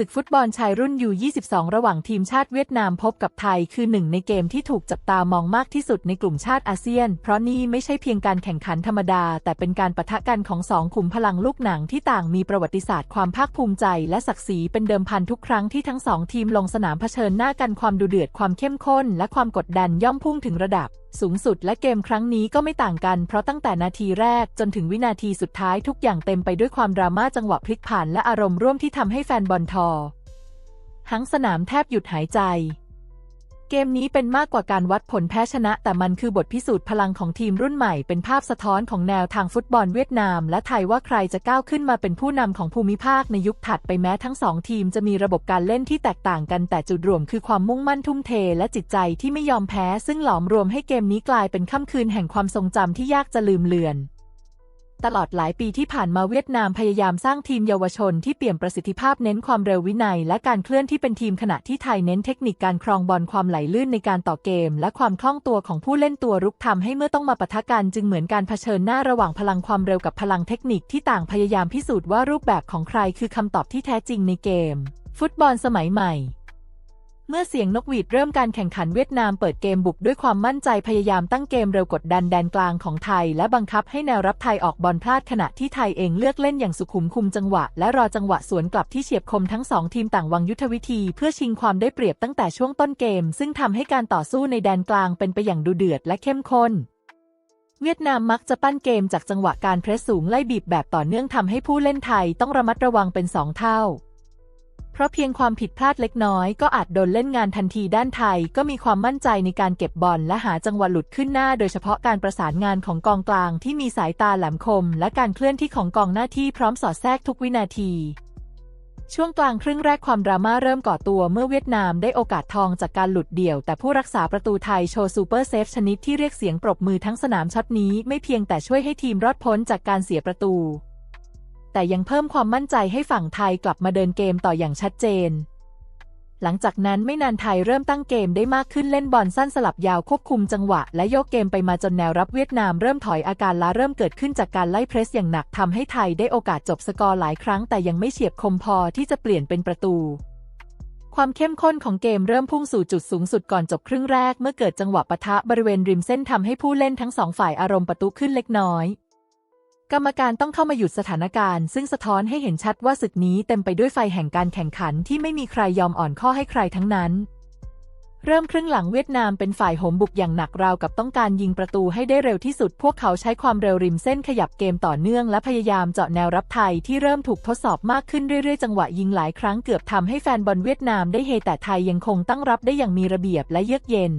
ศึกฟุตบอลชายรุ่นยู22 ระหว่างทีมชาติเวียดนามพบกับไทย คือหนึ่งในเกมที่ถูกจับตามองมากที่สุดในกลุ่มชาติอาเซียน เพราะนี่ไม่ใช่เพียงการแข่งขันธรรมดา แต่เป็นการปะทะกันของสองขุมพลังลูกหนังที่ต่างมีประวัติศาสตร์ความภาคภูมิใจ และศักดิ์ศรีเป็นเดิมพันทุกครั้งที่ทั้งสองทีมลงสนามเผชิญหน้ากันความดุเดือดความเข้มข้น และความกดดันย่อมพุ่งถึงระดับสูงสุดและเกมครั้งนี้ก็ไม่ต่างกัน เพราะตั้งแต่นาทีแรกจนถึงวินาทีสุดท้ายทุกอย่างเต็มไปด้วยความดราม่าจังหวะพลิกผันและอารมณ์ร่วมที่ทำให้แฟนบอลทอ ทั้งสนามแทบหยุดหายใจ เกมนี้เป็นมากกว่าการวัดผลแพ้ชนะ แต่มันคือบทพิสูจน์พลังของทีมรุ่นใหม่เป็นภาพสะท้อนของแนวทางฟุตบอลเวียดนาม และไทยว่าใครจะก้าวขึ้นมาเป็นผู้นำของภูมิภาคในยุคถัดไปแม้ทั้งสองทีมจะมีระบบการเล่นที่แตกต่างกันแต่จุดรวมคือความมุ่งมั่นทุ่มเท และจิตใจที่ไม่ยอมแพ้ ซึ่งหลอมรวมให้เกมนี้กลายเป็นค่ำคืนแห่งความทรงจำที่ยากจะลืมเลือน ตลอดหลายปีที่ผ่านมาเวียดนามพยายามสร้างทีมเยาวชนที่เปี่ยมประสิทธิภาพเน้นความเร็ววินัย และการเคลื่อนที่เป็นทีมขณะที่ไทยเน้นเทคนิคการครองบอลความไหลลื่นในการต่อเกม และความคล่องตัวของผู้เล่นตัวรุกทำให้เมื่อต้องมาปะทะกันจึงเหมือนการเผชิญหน้าระหว่างพลังความเร็วกับพลังเทคนิคที่ต่างพยายามพิสูจน์ว่ารูปแบบของใครคือคำตอบที่แท้จริงในเกม ฟุตบอลสมัยใหม่ เมื่อเสียงนกหวีดเริ่มการแข่งขันเวียดนามเปิดเกมบุกด้วยความมั่นใจพยายามตั้งเกมเร็วกดดันแดนกลางของไทย และบังคับให้แนวรับไทยออกบอลพลาดขณะที่ไทยเองเลือกเล่นอย่างสุขุมคุมจังหวะ และรอจังหวะสวนกลับที่เฉียบคมทั้งสองทีมต่างวางยุทธวิธี เพื่อชิงความได้เปรียบตั้งแต่ช่วงต้นเกม ซึ่งทำให้การต่อสู้ในแดนกลางเป็นไปอย่างดุเดือดและเข้มข้นเวียดนามมักจะปั้นเกมจากจังหวะการเพรสสูงไล่บีบแบบต่อเนื่องทำให้ผู้เล่นไทยต้องระมัดระวังเป็นสองเท่า เพราะเพียงความผิดพลาดเล็กน้อยก็อาจโดนเล่นงานทันทีด้านไทย ก็มีความมั่นใจในการเก็บบอลและหาจังหวะหลุดขึ้นหน้า โดยเฉพาะการประสานงานของกองกลางที่มีสายตาแหลมคม และการเคลื่อนที่ของกองหน้าที่พร้อมสอดแทรกทุกวินาทีช่วงกลางครึ่งแรกความดราม่าเริ่มก่อตัวเมื่อเวียดนามได้โอกาสทองจากการหลุดเดี่ยว แต่ผู้รักษาประตูไทยโชว์ซูเปอร์เซฟชนิดที่เรียกเสียงปรบมือทั้งสนามช็อตนี้ไม่เพียงแต่ช่วยให้ทีมรอดพ้นจากการเสียประตู แต่ยังเพิ่มความมั่นใจให้ฝั่งไทยกลับมาเดินเกมต่ออย่างชัดเจน หลังจากนั้นไม่นานไทยเริ่มตั้งเกมได้มากขึ้นเล่นบอลสั้นสลับยาวควบคุมจังหวะ และโยกเกมไปมาจนแนวรับเวียดนามเริ่มถอยอาการล้าเริ่มเกิดขึ้นจากการไล่เพรสอย่างหนักทำให้ไทยได้โอกาสจบสกอร์หลายครั้งแต่ยังไม่เฉียบคมพอที่จะเปลี่ยนเป็นประตูความเข้มข้นของเกมเริ่มพุ่งสู่จุดสูงสุดก่อนจบครึ่งแรกเมื่อเกิดจังหวะปะทะบริเวณริมเส้นทำให้ผู้เล่นทั้งสองฝ่ายอารมณ์ประตุขึ้นเล็กน้อย กรรมการต้องเข้ามาหยุดสถานการณ์ ซึ่งสะท้อนให้เห็นชัดว่าศึกนี้เต็มไปด้วยไฟแห่งการแข่งขันที่ไม่มีใครยอมอ่อนข้อให้ใครทั้งนั้น เริ่มครึ่งหลังเวียดนามเป็นฝ่ายโหมบุกอย่างหนักราวกับต้องการยิงประตูให้ได้เร็วที่สุด พวกเขาใช้ความเร็วริมเส้นขยับเกมต่อเนื่องและพยายามเจาะแนวรับไทยที่เริ่มถูกทดสอบมากขึ้นเรื่อยๆ จังหวะยิงหลายครั้งเกือบทำให้แฟนบอลเวียดนามได้เฮแต่ไทยยังคงตั้งรับได้อย่างมีระเบียบและเยือกเย็น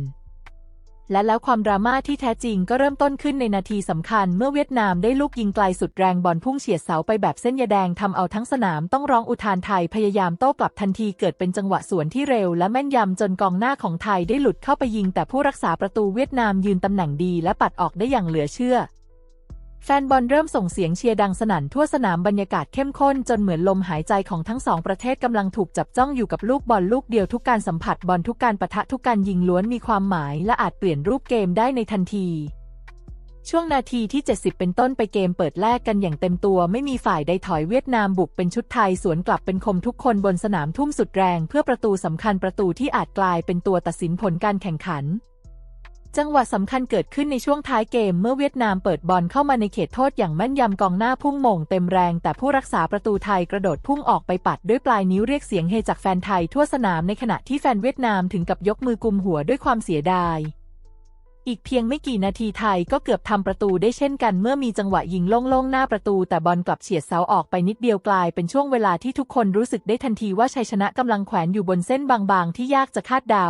และแล้วความดราม่าที่แท้จริงก็เริ่มต้นขึ้นในนาทีสำคัญ เมื่อเวียดนามได้ลูกยิงไกลสุดแรงบอลพุ่งเฉียดเสาไปแบบเส้นยาแดงทำเอาทั้งสนามต้องร้องอุทานไทยพยายามโต้กลับทันทีเกิดเป็นจังหวะสวนที่เร็วและแม่นยำจนกองหน้าของไทยได้หลุดเข้าไปยิง แต่ผู้รักษาประตูเวียดนามยืนตำแหน่งดีและปัดออกได้อย่างเหลือเชื่อ แฟนบอลเริ่มส่งเสียงเชียร์ดังสนั่นทั่วสนามบรรยากาศเข้มข้นจนเหมือนลมหายใจของทั้งสองประเทศกำลังถูกจับจ้องอยู่กับลูกบอลลูกเดียวทุกการสัมผัสบอลทุกการปะทะทุกการยิงล้วนมีความหมายและอาจเปลี่ยนรูปเกมได้ในทันที ช่วงนาทีที่ 70 เป็นต้นไปเกมเปิดแลกกันอย่างเต็มตัวไม่มีฝ่ายใดถอยเวียดนามบุกเป็นชุดไทยสวนกลับเป็นคมทุกคนบนสนามทุ่มสุดแรง เพื่อประตูสำคัญประตูที่อาจกลายเป็นตัวตัดสินผลการแข่งขัน จังหวะสำคัญเกิดขึ้นในช่วงท้ายเกมเมื่อเวียดนามเปิดบอลเข้ามาในเขตโทษอย่างแม่นยำกองหน้าพุ่งโมงเต็มแรง แต่ผู้รักษาประตูไทยกระโดดพุ่งออกไปปัดด้วยปลายนิ้วเรียกเสียงเฮจากแฟนไทยทั่วสนามในขณะที่แฟนเวียดนามถึงกับยกมือกุมหัวด้วยความเสียดาย อีกเพียงไม่กี่นาทีไทยก็เกือบทำประตูได้เช่นกันเมื่อมีจังหวะยิงโล่งๆหน้าประตู แต่บอลกลับเฉียดเสาออกไปนิดเดียวกลายเป็นช่วงเวลาที่ทุกคนรู้สึกได้ทันทีว่าชัยชนะกำลังแขวนอยู่บนเส้นบางๆ ที่ยากจะคาดเดา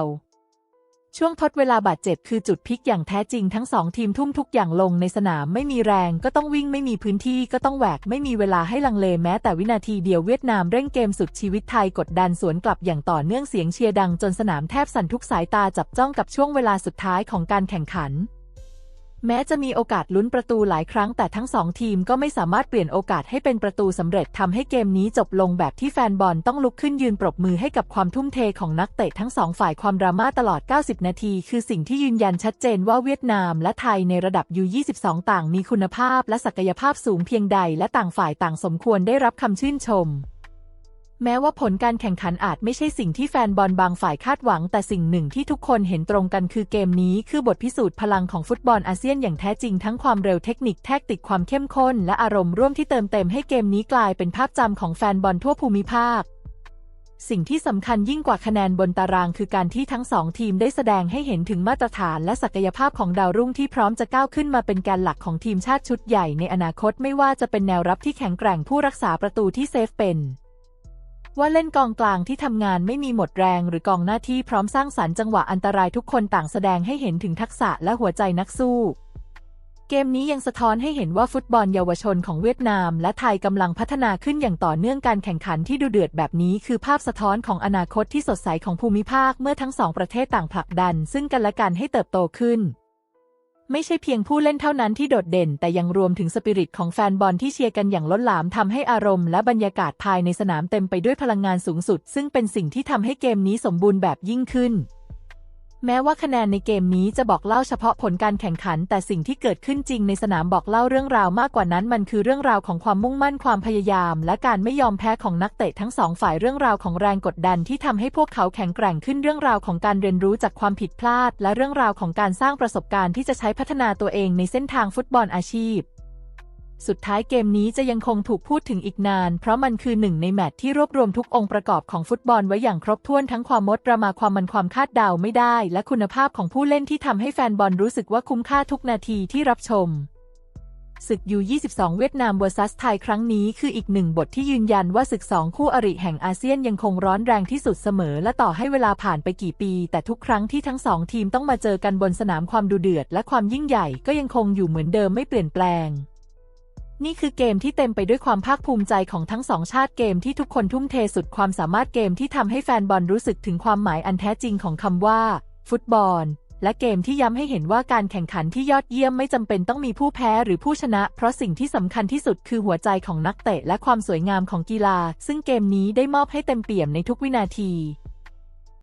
ช่วงทดเวลาบาดเจ็บคือจุดพลิกอย่างแท้จริงทั้งสองทีมทุ่มทุกอย่างลงในสนามไม่มีแรงก็ต้องวิ่งไม่มีพื้นที่ก็ต้องแหวกไม่มีเวลาให้ลังเลแม้แต่วินาทีเดียวเวียดนามเร่งเกมสุดชีวิตไทยกดดันสวนกลับอย่างต่อเนื่องเสียงเชียร์ดังจนสนามแทบสั่นทุกสายตาจับจ้องกับช่วงเวลาสุดท้ายของการแข่งขัน แม้จะมีโอกาสลุ้นประตูหลายครั้งแต่ทั้งสองทีมก็ไม่สามารถเปลี่ยนโอกาสให้เป็นประตูสำเร็จทำให้เกมนี้จบลงแบบที่แฟนบอลต้องลุกขึ้นยืนปรบมือให้กับความทุ่มเทของนักเตะทั้งสองฝ่ายความดราม่าตลอด 90 นาที คือสิ่งที่ยืนยันชัดเจนว่าเวียดนามและไทยในระดับ U22 ต่างมีคุณภาพและศักยภาพสูงเพียงใดและต่างฝ่ายต่างสมควรได้รับคำชื่นชม แม้ว่าผลการแข่งขันอาจไม่ใช่สิ่งที่แฟนบอลบางฝ่ายคาดหวัง แต่สิ่งหนึ่งที่ทุกคนเห็นตรงกันคือเกมนี้คือบทพิสูจน์พลังของฟุตบอลอาเซียนอย่างแท้จริงทั้งความเร็วเทคนิคแทคติกความเข้มข้น และอารมณ์ร่วมที่เติมเต็มให้เกมนี้กลายเป็นภาพจำของแฟนบอลทั่วภูมิภาคสิ่งที่สำคัญยิ่งกว่าคะแนนบนตารางคือการที่ทั้งสองทีมได้แสดงให้เห็นถึงมาตรฐานและศักยภาพของดาวรุ่งที่พร้อมจะก้าวขึ้นมาเป็นแกนหลักของทีมชาติชุดใหญ่ในอนาคตไม่ว่าจะเป็นแนวรับที่แข็งแกร่งผู้รักษาประตูที่เซฟเป็น ว่าเล่นกองกลางที่ทำงานไม่มีหมดแรงหรือกองหน้าที่พร้อมสร้างสรรค์จังหวะอันตรายทุกคนต่างแสดงให้เห็นถึงทักษะและหัวใจนักสู้ เกมนี้ยังสะท้อนให้เห็นว่าฟุตบอลเยาวชนของเวียดนาม และไทยกำลังพัฒนาขึ้นอย่างต่อเนื่องการแข่งขันที่ดูเดือดแบบนี้ คือภาพสะท้อนของอนาคตที่สดใสของภูมิภาคเมื่อทั้งสองประเทศต่างผลักดัน ซึ่งกันและกันให้เติบโตขึ้น ไม่ใช่เพียงผู้เล่นเท่านั้นที่โดดเด่น แต่ยังรวมถึงสปิริตของแฟนบอลที่เชียร์กันอย่างล้นหลามทำให้อารมณ์และบรรยากาศภายในสนามเต็มไปด้วยพลังงานสูงสุด ซึ่งเป็นสิ่งที่ทำให้เกมนี้สมบูรณ์แบบยิ่งขึ้น แม้ว่าคะแนนในเกมนี้จะบอกเล่าเฉพาะผลการแข่งขัน แต่สิ่งที่เกิดขึ้นจริงในสนามบอกเล่าเรื่องราวมากกว่านั้น มันคือเรื่องราวของความมุ่งมั่นความพยายาม และการไม่ยอมแพ้ของนักเตะทั้งสองฝ่ายเรื่องราวของแรงกดดันที่ทำให้พวกเขาแข็งแกร่งขึ้นเรื่องราวของการเรียนรู้จากความผิดพลาด และเรื่องราวของการสร้างประสบการณ์ที่จะใช้พัฒนาตัวเองในเส้นทางฟุตบอลอาชีพ สุดท้ายเกมนี้จะยังคงถูกพูดถึงอีกนาน เพราะมันคือหนึ่งในแมตช์ที่รวบรวมทุกองค์ประกอบของฟุตบอลไว้อย่างครบถ้วนทั้งความมดประมาความมันความคาดเดาไม่ได้ และคุณภาพของผู้เล่นที่ทำให้แฟนบอลรู้สึกว่าคุ้มค่าทุกนาทีที่รับชมศึกยู 22 เวียดนามเวอร์ซัสไทยครั้งนี้คืออีกหนึ่งบทที่ยืนยันว่าศึกสองคู่อริแห่งอาเซียนยังคงร้อนแรงที่สุดเสมอ และต่อให้เวลาผ่านไปกี่ปี แต่ทุกครั้งที่ทั้งสองทีมต้องมาเจอกันบนสนามความดูเดือด และความยิ่งใหญ่ก็ยังคงอยู่เหมือนเดิมไม่เปลี่ยนแปลง นี่คือเกมที่เต็มไปด้วยความภาคภูมิใจของทั้งสองชาติเกมที่ทุกคนทุ่มเทสุดความสามารถเกมที่ทำให้แฟนบอลรู้สึกถึงความหมายอันแท้จริงของคำว่า ฟุตบอล และเกมที่ย้ำให้เห็นว่าการแข่งขันที่ยอดเยี่ยมไม่จำเป็นต้องมีผู้แพ้หรือผู้ชนะ เพราะสิ่งที่สำคัญที่สุดคือหัวใจของนักเตะและความสวยงามของกีฬา ซึ่งเกมนี้ได้มอบให้เต็มเปี่ยมในทุกวินาที